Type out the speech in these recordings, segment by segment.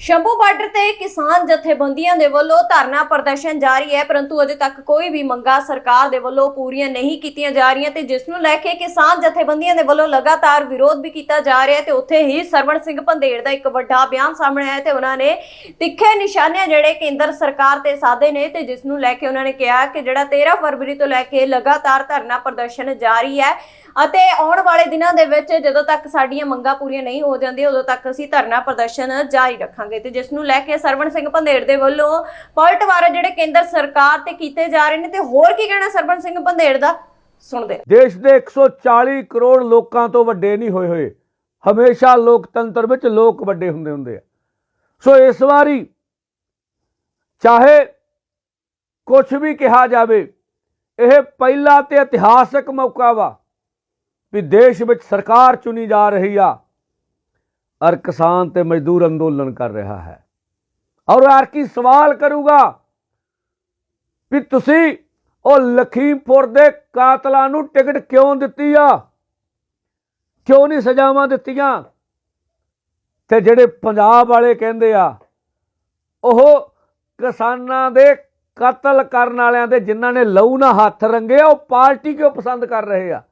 Shambhu border ਤੇ ਕਿਸਾਨ ਜਥੇਬੰਦੀਆਂ ਦੇ ਵੱਲੋਂ ਧਰਨਾ ਪ੍ਰਦਰਸ਼ਨ ਜਾਰੀ ਹੈ, ਪਰੰਤੂ ਅਜੇ ਤੱਕ ਕੋਈ ਵੀ ਮੰਗਾਂ ਸਰਕਾਰ ਦੇ ਵੱਲੋਂ ਪੂਰੀਆਂ ਨਹੀਂ ਕੀਤੀਆਂ ਜਾ ਰਹੀਆਂ ਤੇ ਜਿਸ ਨੂੰ ਲੈ ਕੇ ਕਿਸਾਨ ਜਥੇਬੰਦੀਆਂ ਦੇ ਵੱਲੋਂ ਲਗਾਤਾਰ ਵਿਰੋਧ ਵੀ ਕੀਤਾ ਜਾ ਰਿਹਾ ਹੈ ਤੇ ਉੱਥੇ ਹੀ ਸਰਵਣ ਸਿੰਘ ਪੰਧੇੜ ਦਾ ਇੱਕ ਵੱਡਾ ਬਿਆਨ ਸਾਹਮਣੇ ਆਇਆ ਤੇ ਉਹਨਾਂ ਨੇ ਤਿੱਖੇ ਨਿਸ਼ਾਨੇ ਜਿਹੜੇ ਕੇਂਦਰ ਸਰਕਾਰ ਤੇ ਸਾਧੇ ਨੇ ਤੇ ਜਿਸ ਨੂੰ ਲੈ ਕੇ ਉਹਨਾਂ ਨੇ ਕਿਹਾ ਕਿ ਜਿਹੜਾ 13 ਫਰਵਰੀ ਤੋਂ ਲੈ ਕੇ ਲਗਾਤਾਰ ਧਰਨਾ ਪ੍ਰਦਰਸ਼ਨ ਜਾਰੀ ਹੈ ਅਤੇ ਆਉਣ ਵਾਲੇ ਦਿਨਾਂ ਦੇ ਵਿੱਚ ਜਦੋਂ ਤੱਕ ਸਾਡੀਆਂ ਮੰਗਾਂ ਪੂਰੀਆਂ ਨਹੀਂ ਹੋ ਜਾਂਦੀਆਂ, ਉਦੋਂ ਤੱਕ ਅਸੀਂ ਧਰਨਾ ਪ੍ਰਦਰਸ਼ਨ ਜਾਰੀ ਰੱਖਾਂਗੇ। ਤੇ ਜਿਸ ਨੂੰ ਲੈ ਕੇ ਸਰਵਣ ਸਿੰਘ ਪੰਧੇੜ ਦੇ ਵੱਲੋਂ ਪਲਟਵਾਰ ਜਿਹੜੇ ਕੇਂਦਰ ਸਰਕਾਰ ਤੇ ਕੀਤੇ ਜਾ ਰਹੇ ਨੇ ਤੇ ਹੋਰ ਕੀ ਕਹਿਣਾ ਸਰਵਣ ਸਿੰਘ ਪੰਧੇੜ ਦਾ? ਸੁਣਦੇ ਦੇਸ਼ ਦੇ 140 ਕਰੋੜ ਲੋਕਾਂ ਤੋਂ ਵੱਡੇ ਨਹੀਂ ਹੋਏ ਹੋਏ। ਹਮੇਸ਼ਾ ਲੋਕਤੰਤਰ ਵਿੱਚ ਲੋਕ ਵੱਡੇ ਹੁੰਦੇ ਹੁੰਦੇ ਆ। ਸੋ ਇਸ ਵਾਰੀ ਚਾਹੇ ਕੁਝ ਵੀ ਕਿਹਾ ਜਾਵੇ, ਇਹ ਪਹਿਲਾ ਤੇ ਇਤਿਹਾਸਕ ਮੌਕਾ ਵਾ ਵੀ ਦੇਸ਼ ਵਿੱਚ ਸਰਕਾਰ ਚੁਣੀ ਜਾ ਰਹੀ ਆ। ਔਰ ਕਿਸਾਨ ਤੇ ਮਜ਼ਦੂਰ ਅੰਦੋਲਨ ਕਰ ਰਿਹਾ ਹੈ। ਔਰ ਹਰ ਕੀ ਸਵਾਲ ਕਰੂਗਾ ਵੀ ਤੁਸੀਂ ਉਹ ਲਖੀਮਪੁਰ ਦੇ ਕਾਤਲਾਂ ਨੂੰ ਟਿਕਟ ਕਿਉਂ ਦਿੱਤੀ ਆ? ਕਿਉਂ ਨਹੀਂ ਸਜ਼ਾਵਾਂ ਦਿੱਤੀਆਂ? ਤੇ ਜਿਹੜੇ ਪੰਜਾਬ ਵਾਲੇ ਕਹਿੰਦੇ ਆ, ਉਹ ਕਿਸਾਨਾਂ ਦੇ ਕਤਲ ਕਰਨ ਵਾਲਿਆਂ ਦੇ ਜਿਨ੍ਹਾਂ ਨੇ ਲਹੂ ਨਾਲ ਹੱਥ ਰੰਗੇ ਉਹ ਪਾਰਟੀ ਕਿਉਂ ਪਸੰਦ ਕਰ ਰਹੇ ਆ?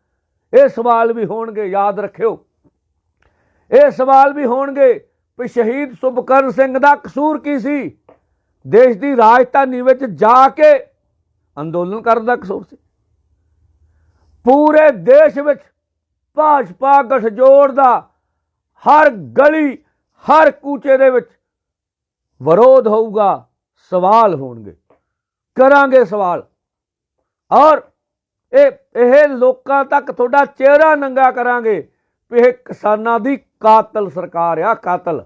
ਇਹ ਸਵਾਲ ਵੀ ਹੋਣਗੇ, ਯਾਦ ਰੱਖਿਓ। ਇਹ ਸਵਾਲ ਵੀ ਹੋਣਗੇ ਵੀ ਸ਼ਹੀਦ ਸੁਭਕਰਨ ਸਿੰਘ ਦਾ ਕਸੂਰ ਕੀ ਸੀ? ਦੇਸ਼ ਦੀ ਰਾਜਧਾਨੀ ਵਿੱਚ ਜਾ ਕੇ ਅੰਦੋਲਨ ਕਰਨ ਦਾ ਕਸੂਰ ਸੀ। ਪੂਰੇ ਦੇਸ਼ ਵਿੱਚ ਭਾਜਪਾ ਗਠਜੋੜ ਦਾ ਹਰ ਗਲੀ, ਹਰ ਕੂਚੇ ਦੇ ਵਿੱਚ ਵਿਰੋਧ ਹੋਊਗਾ, ਸਵਾਲ ਹੋਣਗੇ। ਕਰਾਂਗੇ ਸਵਾਲ। ਔਰ ਇਹ ਇਹ ਲੋਕਾਂ ਤੱਕ ਤੁਹਾਡਾ ਚਿਹਰਾ ਨੰਗਾ ਕਰਾਂਗੇ। ਇਹ ਕਿਸਾਨਾਂ ਦੀ ਕਾਤਲ ਸਰਕਾਰ ਆ, ਕਾਤਲ।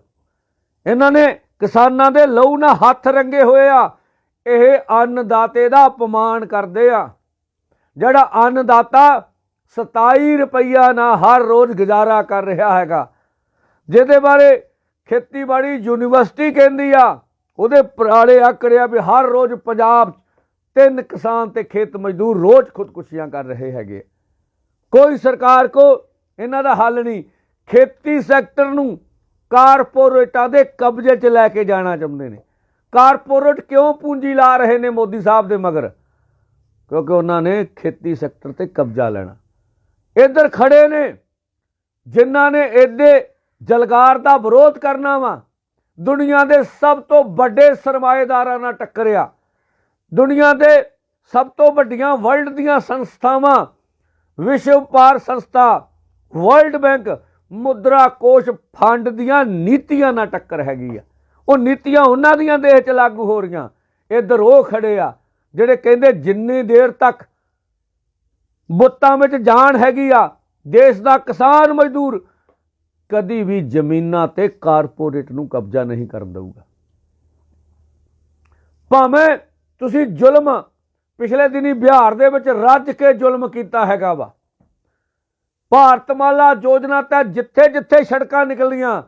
ਇਹਨਾਂ ਨੇ ਕਿਸਾਨਾਂ ਦੇ ਲਹੂ ਨਾਲ ਹੱਥ ਰੰਗੇ ਹੋਏ ਆ। ਇਹ ਅੰਨਦਾਤੇ ਦਾ ਅਪਮਾਨ ਕਰਦੇ ਆ। ਜਿਹੜਾ ਅੰਨਦਾਤਾ 27 ਰੁਪਈਆ ਨਾਲ ਹਰ ਰੋਜ਼ ਗੁਜ਼ਾਰਾ ਕਰ ਰਿਹਾ ਹੈਗਾ, ਜਿਹਦੇ ਬਾਰੇ ਖੇਤੀਬਾੜੀ ਯੂਨੀਵਰਸਿਟੀ ਕਹਿੰਦੀ ਆ, ਉਹਦੇ ਪਰਾਲੇ ਆ ਕਰਿਆ ਵੀ ਹਰ ਰੋਜ਼ ਪੰਜਾਬ 'ਚ ਤਿੰਨ ਕਿਸਾਨ ਤੇ ਖੇਤ ਮਜ਼ਦੂਰ ਰੋਜ਼ ਖੁਦਕੁਸ਼ੀਆਂ ਕਰ ਰਹੇ ਹੈਗੇ। ਕੋਈ ਸਰਕਾਰ ਕੋ ਇਹਨਾਂ ਦਾ ਹੱਲ ਨਹੀਂ। ਖੇਤੀ ਸੈਕਟਰ ਨੂੰ ਕਾਰਪੋਰੇਟਾਂ ਦੇ ਕਬਜ਼ੇ 'ਚ ਲੈ ਕੇ ਜਾਣਾ ਚਾਹੁੰਦੇ ਨੇ। ਕਾਰਪੋਰੇਟ ਕਿਉਂ ਪੂੰਜੀ ਲਾ ਰਹੇ ਨੇ ਮੋਦੀ ਸਾਹਿਬ ਦੇ ਮਗਰ? ਕਿਉਂਕਿ ਉਹਨਾਂ ਨੇ ਖੇਤੀ ਸੈਕਟਰ ਤੇ ਕਬਜ਼ਾ ਲੈਣਾ। ਇੱਧਰ ਖੜੇ ਨੇ, ਜਿਨ੍ਹਾਂ ਨੇ ਇਹਦੇ ਜਲਗਾਰ ਦਾ ਵਿਰੋਧ ਕਰਨਾ ਵਾ। ਦੁਨੀਆ ਦੇ ਸਭ ਤੋਂ ਵੱਡੇ ਸਰਮਾਏਦਾਰਾਂ ਨਾਲ ਟੱਕਰਿਆ। ਦੁਨੀਆ ਦੇ ਸਭ ਤੋਂ ਵੱਡੀਆਂ ਵਰਲਡ ਦੀਆਂ ਸੰਸਥਾਵਾਂ, ਵਿਸ਼ਵ ਪਾਰ ਸੰਸਥਾ ਵਰਲਡ ਬੈਂਕ ਮੁਦਰਾ ਕੋਸ਼ ਫੰਡ ਦੀਆਂ ਨੀਤੀਆਂ ਨਾਲ ਟੱਕਰ ਹੈਗੀ ਆ। ਉਹ ਨੀਤੀਆਂ ਉਹਨਾਂ ਦੀਆਂ ਦੇਸ਼ 'ਚ ਲਾਗੂ ਹੋ ਰਹੀਆਂ। ਇੱਧਰ ਉਹ ਖੜੇ ਆ ਜਿਹੜੇ ਕਹਿੰਦੇ ਜਿੰਨੀ ਦੇਰ ਤੱਕ ਬੁੱਤਾਂ ਵਿੱਚ ਜਾਨ ਹੈਗੀ ਆ, ਦੇਸ਼ ਦਾ ਕਿਸਾਨ ਮਜ਼ਦੂਰ, ਕਦੀ ਵੀ ਜ਼ਮੀਨਾਂ ਤੇ ਕਾਰਪੋਰੇਟ ਨੂੰ ਕਬਜ਼ਾ ਨਹੀਂ ਕਰਨ ਦੇਊਗਾ। ਭਾਵੇਂ ਤੁਸੀਂ ਜ਼ੁਲਮ ਪਿਛਲੇ ਦਿਨੀ ਬਿਹਾਰ ਦੇ ਵਿੱਚ ਰੱਜ ਕੇ ਜ਼ੁਲਮ ਕੀਤਾ ਹੈਗਾ ਵਾ ਭਾਰਤਮਾਲਾ ਯੋਜਨਾ ਤਹਿਤ ਜਿੱਥੇ ਜਿੱਥੇ ਸੜਕਾਂ ਨਿਕਲੀਆਂ,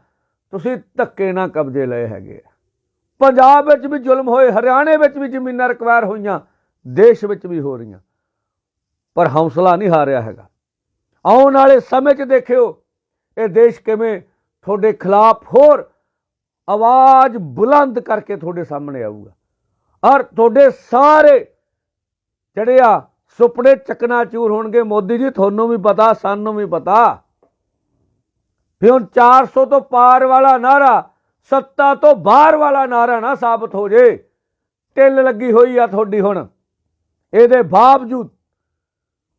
ਤੁਸੀਂ ਧੱਕੇ ਨਾਲ ਕਬਜ਼ੇ ਲਏ ਹੈਗੇ ਆ। ਪੰਜਾਬ ਵਿੱਚ ਵੀ ਜ਼ੁਲਮ ਹੋਏ, ਹਰਿਆਣੇ ਵਿੱਚ ਵੀ ਜ਼ਮੀਨਾਂ ਰਿਕਵਾਇਰ ਹੋਈਆਂ, ਦੇਸ਼ ਵਿੱਚ ਵੀ ਹੋ ਰਹੀਆਂ। ਪਰ ਹੌਸਲਾ ਨਹੀਂ ਹਾਰਿਆ ਹੈਗਾ। ਆਉਣ ਵਾਲੇ ਸਮੇਂ 'ਚ ਦੇਖਿਓ, ਇਹ ਦੇਸ਼ ਕਿਵੇਂ ਤੁਹਾਡੇ ਖਿਲਾਫ ਹੋਰ ਆਵਾਜ਼ ਬੁਲੰਦ ਕਰਕੇ ਤੁਹਾਡੇ ਸਾਹਮਣੇ ਆਊਗਾ। ਔਰ ਤੁਹਾਡੇ ਸਾਰੇ ਜਿਹੜੇ ਆ ਸੁਪਨੇ ਚੱਕਣਾ ਚੂਰ ਹੋਣਗੇ ਮੋਦੀ ਜੀ, ਤੁਹਾਨੂੰ ਵੀ ਪਤਾ, ਸਾਨੂੰ ਵੀ ਪਤਾ। ਵੀ ਹੁਣ 400 ਤੋਂ ਪਾਰ ਵਾਲਾ ਨਾਰਾ, ਸੱਤਾ ਤੋਂ ਬਾਹਰ ਵਾਲਾ ਨਾਰਾ ਨਾ ਸਾਬਤ ਹੋ ਜੇ। ਟਿੱਲ ਲੱਗੀ ਹੋਈ ਆ ਤੁਹਾਡੀ ਹੁਣ। ਇਹਦੇ ਬਾਵਜੂਦ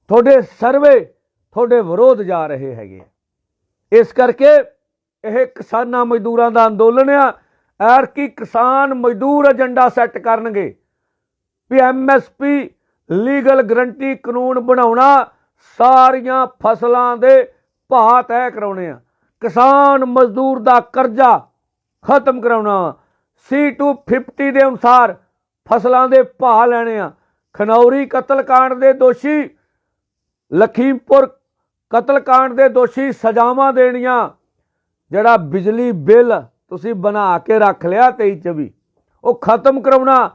ਤੁਹਾਡੇ ਸਰਵੇ, ਤੁਹਾਡੇ ਵਿਰੋਧ ਜਾ ਰਹੇ ਹੈਗੇ ਇਸ ਕਰਕੇ ਇਹ ਕਿਸਾਨਾਂ ਮਜ਼ਦੂਰਾਂ ਦਾ ਅੰਦੋਲਨ ਆ। ਐਰ ਕੀ ਕਿਸਾਨ ਮਜ਼ਦੂਰ ਏਜੰਡਾ ਸੈੱਟ ਕਰਨਗੇ। ਵੀ ਐਮਐਸਪੀ ਲੀਗਲ ਗਰੰਟੀ ਕਾਨੂੰਨ ਬਣਾਉਣਾ ਸਾਰੀਆਂ ਫਸਲਾਂ ਦੇ ਭਾਅ ਤੈਅ ਕਰਾਉਣੇ ਆ। ਕਿਸਾਨ ਮਜ਼ਦੂਰ ਦਾ ਕਰਜ਼ਾ ਖਤਮ ਕਰਾਉਣਾ C250 ਦੇ ਅਨੁਸਾਰ ਫਸਲਾਂ ਦੇ ਭਾਅ ਲੈਣੇ ਆ। ਖਨੌਰੀ ਕਤਲकांड ਦੇ ਦੋਸ਼ੀ, ਲਖੀਮਪੁਰ ਕਤਲकांड ਦੇ ਦੋਸ਼ੀ ਸਜ਼ਾਵਾਂ ਦੇਣੀਆਂ, ਜਿਹੜਾ ਬਿਜਲੀ ਬਿੱਲ ਤੁਸੀਂ ਬਣਾ ਕੇ ਰੱਖ ਲਿਆ 23 24 ਉਹ ਖਤਮ ਕਰਾਉਣਾ।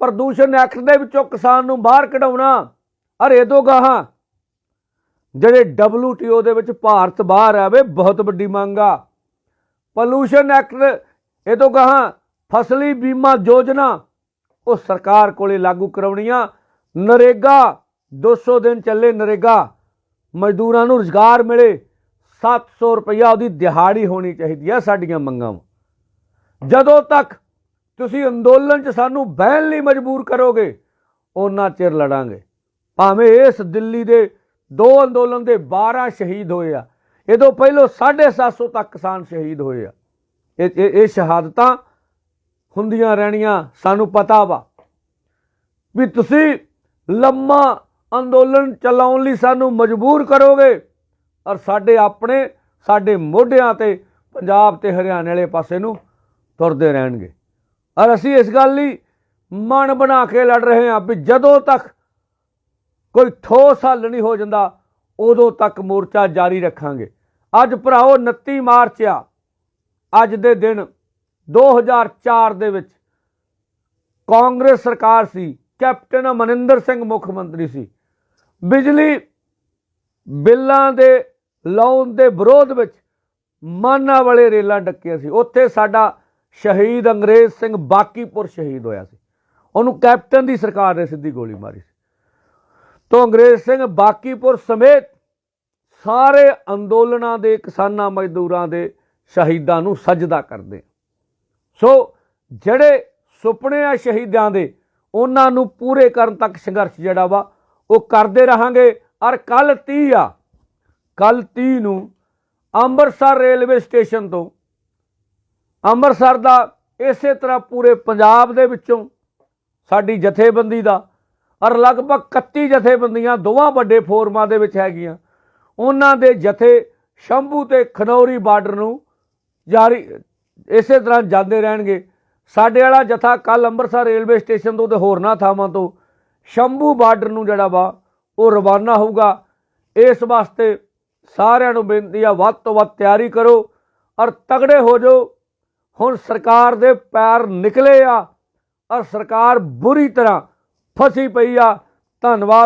ਪ੍ਰਦੂਸ਼ਣ ਐਕਟ ਦੇ ਵਿੱਚੋਂ ਕਿਸਾਨ ਨੂੰ ਬਾਹਰ ਕਢਾਉਣਾ। ਅਰੇ ਦੋ ਗਾਹਾਂ। ਜਿਹੜੇ WTO ਦੇ ਵਿੱਚ ਭਾਰਤ ਬਾਹਰ ਆਵੇ ਬਹੁਤ ਵੱਡੀ ਮੰਗ ਆ। ਪੋਲੂਸ਼ਨ ਐਕਟ ਇਹ ਤੋਂ ਗਾਹਾਂ। ਫਸਲੀ ਬੀਮਾ ਯੋਜਨਾ, ਉਹ ਸਰਕਾਰ ਕੋਲੇ ਲਾਗੂ ਕਰਾਉਣੀਆਂ। ਨਰੇਗਾ 200 ਦਿਨ ਚੱਲੇ ਨਰੇਗਾ। ਮਜ਼ਦੂਰਾਂ ਨੂੰ ਰੁਜ਼ਗਾਰ ਮਿਲੇ। 700 ਰੁਪਇਆ ਉਹਦੀ ਦਿਹਾੜੀ ਹੋਣੀ ਚਾਹੀਦੀ ਆ ਸਾਡੀਆਂ ਮੰਗਾਂ ਵਾਂ। ਜਦੋਂ ਤੱਕ ਤੁਸੀਂ ਅੰਦੋਲਨ 'ਚ ਸਾਨੂੰ ਬਹਿਣ ਲਈ ਮਜਬੂਰ ਕਰੋਗੇ ਉਹਨਾਂ ਚਿਰ ਲੜਾਂਗੇ। ਭਾਵੇਂ ਇਸ ਦਿੱਲੀ ਦੇ ਦੋ ਅੰਦੋਲਨ ਦੇ 12 ਸ਼ਹੀਦ ਹੋਏ ਆ, ਇਹਦੋਂ ਪਹਿਲਾਂ 750 ਤੱਕ ਕਿਸਾਨ ਸ਼ਹੀਦ ਹੋਏ ਆ। ਇਹ ਇਹ ਸ਼ਹਾਦਤਾਂ ਹੁੰਦੀਆਂ ਰਹਿਣੀਆਂ ਸਾਨੂੰ ਪਤਾ ਵਾ ਵੀ ਤੁਸੀਂ ਲੰਮਾ ਅੰਦੋਲਨ ਚਲਾਉਣ ਲਈ ਸਾਨੂੰ ਮਜਬੂਰ ਕਰੋਗੇ ਔਰ ਸਾਡੇ ਆਪਣੇ, ਸਾਡੇ ਮੋਢਿਆਂ ਤੇ ਪੰਜਾਬ ਤੇ ਹਰਿਆਣੇ ਵਾਲੇ ਪਾਸੇ ਨੂੰ ਤੁਰਦੇ ਰਹਿਣਗੇ। ਔਰ ਅਸੀਂ ਇਸ ਗੱਲ ਲਈ ਮਨ ਬਣਾ ਕੇ ਲੜ ਰਹੇ ਹਾਂ ਵੀ ਜਦੋਂ ਤੱਕ ਕੋਈ ਠੋਸ ਹੱਲ ਨਹੀਂ ਹੋ ਜਾਂਦਾ, ਉਦੋਂ ਤੱਕ ਮੋਰਚਾ ਜਾਰੀ ਰੱਖਾਂਗੇ। ਅੱਜ ਭਰਾਓ 29 ਮਾਰਚ ਆ। ਅੱਜ ਦੇ ਦਿਨ 2004 ਦੇ ਵਿੱਚ ਕਾਂਗਰਸ ਸਰਕਾਰ ਸੀ, ਕੈਪਟਨ ਅਮਰਿੰਦਰ ਸਿੰਘ ਮੁੱਖ ਮੰਤਰੀ ਸੀ। ਬਿਜਲੀ ਬਿੱਲਾਂ ਦੇ ਲਾਉਣ ਦੇ ਵਿਰੋਧ ਵਿੱਚ ਮਾਨਾ ਵਾਲੇ ਰੇਲਾਂ ਡੱਕੀਆਂ ਸੀ। ਉੱਥੇ ਸਾਡਾ ਸ਼ਹੀਦ ਅੰਗਰੇਜ਼ ਸਿੰਘ ਬਾਕੀਪੁਰ ਸ਼ਹੀਦ ਹੋਇਆ ਸੀ। ਉਹਨੂੰ ਕੈਪਟਨ ਦੀ ਸਰਕਾਰ ਨੇ ਸਿੱਧੀ ਗੋਲੀ ਮਾਰੀ ਸੀ। ਤੋਂ ਅੰਗਰੇਜ਼ ਸਿੰਘ ਬਾਕੀਪੁਰ ਸਮੇਤ ਸਾਰੇ ਅੰਦੋਲਨਾਂ ਦੇ, ਕਿਸਾਨਾਂ ਮਜ਼ਦੂਰਾਂ ਦੇ ਸ਼ਹੀਦਾਂ ਨੂੰ ਸਜਦਾ ਕਰਦੇ ਸੋ ਜਿਹੜੇ ਸੁਪਨੇ ਆ ਸ਼ਹੀਦਾਂ ਦੇ, ਉਹਨਾਂ ਨੂੰ ਪੂਰੇ ਕਰਨ ਤੱਕ ਸੰਘਰਸ਼ ਜਿਹੜਾ ਵਾ, ਉਹ ਕਰਦੇ ਰਹਾਂਗੇ। ਔਰ ਕੱਲ 30 ਆ ਕੱਲ 30 ਨੂੰ ਅੰਮ੍ਰਿਤਸਰ ਰੇਲਵੇ ਸਟੇਸ਼ਨ ਤੋਂ ਅੰਮ੍ਰਿਤਸਰ ਦਾ, ਇਸੇ ਤਰ੍ਹਾਂ ਪੂਰੇ ਪੰਜਾਬ ਦੇ ਵਿੱਚੋਂ ਸਾਡੀ ਜਥੇਬੰਦੀ ਦਾ ਔਰ ਲਗਭਗ 31 ਜਥੇਬੰਦੀਆਂ ਦੋਵਾਂ ਵੱਡੇ ਫੋਰਮਾਂ ਦੇ ਵਿੱਚ ਹੈਗੀਆਂ। ਉਹਨਾਂ ਦੇ ਜਥੇ ਸ਼ੰਭੂ ਤੇ ਖਨੌਰੀ ਬਾਰਡਰ ਨੂੰ ਜਾਰੀ, ਇਸੇ ਤਰ੍ਹਾਂ ਜਾਂਦੇ ਰਹਿਣਗੇ। ਸਾਡੇ ਵਾਲਾ ਜਥਾ ਕੱਲ ਅੰਮ੍ਰਿਤਸਰ ਰੇਲਵੇ ਸਟੇਸ਼ਨ ਤੋਂ ਤੇ ਹੋਰਨਾਂ ਥਾਵਾਂ ਤੋਂ ਸ਼ੰਭੂ ਬਾਰਡਰ ਨੂੰ ਜਿਹੜਾ ਵਾ, ਉਹ ਰਵਾਨਾ ਹੋਊਗਾ। ਇਸ ਵਾਸਤੇ ਸਾਰਿਆਂ ਨੂੰ ਬੇਨਤੀ ਆ, ਵੱਧ ਤੋਂ ਵੱਧ ਤਿਆਰੀ ਕਰੋ ਔਰ ਤਗੜੇ ਹੋ ਜਾਓ। ਹੁਣ ਸਰਕਾਰ ਦੇ ਪੈਰ ਨਿਕਲੇ ਆ ਔਰ ਸਰਕਾਰ ਬੁਰੀ ਤਰ੍ਹਾਂ ਫਸੀ ਪਈ ਆ। ਧੰਨਵਾਦ।